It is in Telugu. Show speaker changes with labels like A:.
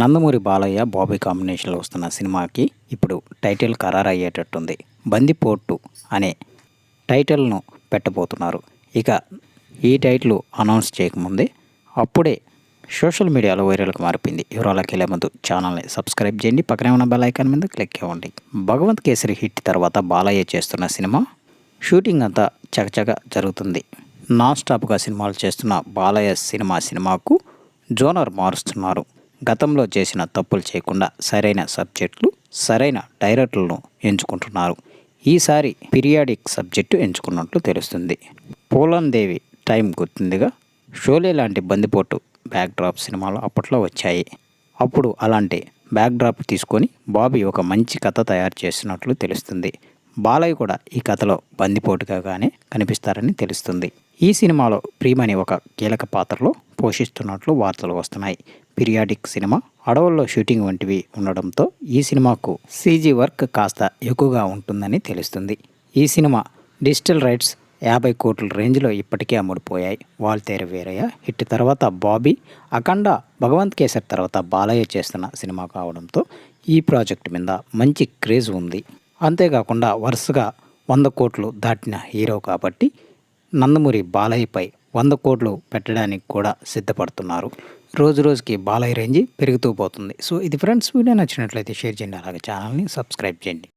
A: నందమూరి బాలయ్య బాబీ కాంబినేషన్లో వస్తున్న సినిమాకి ఇప్పుడు టైటిల్ ఖరారు అయ్యేటట్టుంది బందిపోటు అనే టైటిల్ను పెట్టబోతున్నారు. ఇక ఈ టైటిల్ అనౌన్స్ చేయకముందే అప్పుడే సోషల్ మీడియాలో వైరల్గా మారిపోయింది. వివరాలకు వెళ్ళే ముందు ఛానల్ని సబ్స్క్రైబ్ చేయండి. పక్కనే ఉన్న బెల్ ఐకాన్ మీద క్లిక్ ఇవ్వండి భగవంత్ కేసరి హిట్ తర్వాత బాలయ్య చేస్తున్న సినిమా షూటింగ్ అంతా చకచక జరుగుతుంది. నాన్ స్టాప్గా సినిమాలు చేస్తున్న బాలయ్య సినిమా సినిమాకు జోనర్ మారుస్తున్నారు. గతంలో చేసిన తప్పులు చేయకుండా సరైన సబ్జెక్టులు సరైన డైరెక్టర్లను ఎంచుకుంటున్నారు. ఈసారి పీరియాడిక్ సబ్జెక్టు ఎంచుకున్నట్లు తెలుస్తుంది. పోలన్ దేవి టైం గుర్తుందిగా? షోలే లాంటి బందిపోటు బ్యాక్ డ్రాప్ సినిమాలు అప్పట్లో వచ్చాయి. అప్పుడు అలాంటి బ్యాక్ డ్రాప్ తీసుకొని బాబీ ఒక మంచి కథ తయారు చేసినట్లు తెలుస్తుంది. బాలయ్య కూడా ఈ కథలో బందిపోటుగానే కనిపిస్తారని తెలుస్తుంది. ఈ సినిమాలో ప్రియమణి ఒక కీలక పాత్రలో పోషిస్తున్నట్లు వార్తలు వస్తున్నాయి. పిరియాడిక్ సినిమా అడవుల్లో షూటింగ్ వంటివి ఉండడంతో ఈ సినిమాకు సీజీ వర్క్ కాస్త ఎక్కువగా ఉంటుందని తెలుస్తుంది. ఈ సినిమా డిజిటల్ రైట్స్ యాభై కోట్ల రేంజ్లో ఇప్పటికే అమ్ముడుపోయాయి. వాల్తేర వీరయ్య హిట్ తర్వాత బాబీ అఖండ భగవంత్ కేసర్ తర్వాత బాలయ్య చేస్తున్న సినిమా కావడంతో ఈ ప్రాజెక్ట్ మీద మంచి క్రేజ్ ఉంది. అంతేకాకుండా వరుసగా వంద కోట్లు దాటిన హీరో కాబట్టి నందమూరి బాలయ్యపై వంద కోట్లు పెట్టడానికి కూడా సిద్ధపడుతున్నారు. రోజు రోజుకి బాలయ్య రేంజ్ పెరుగుతూ పోతుంది. సో ఇది ఫ్రెండ్స్ వీడియో నచ్చినట్లయితే షేర్ చేయండి. అలాగే ఛానల్ని సబ్స్క్రైబ్ చేయండి.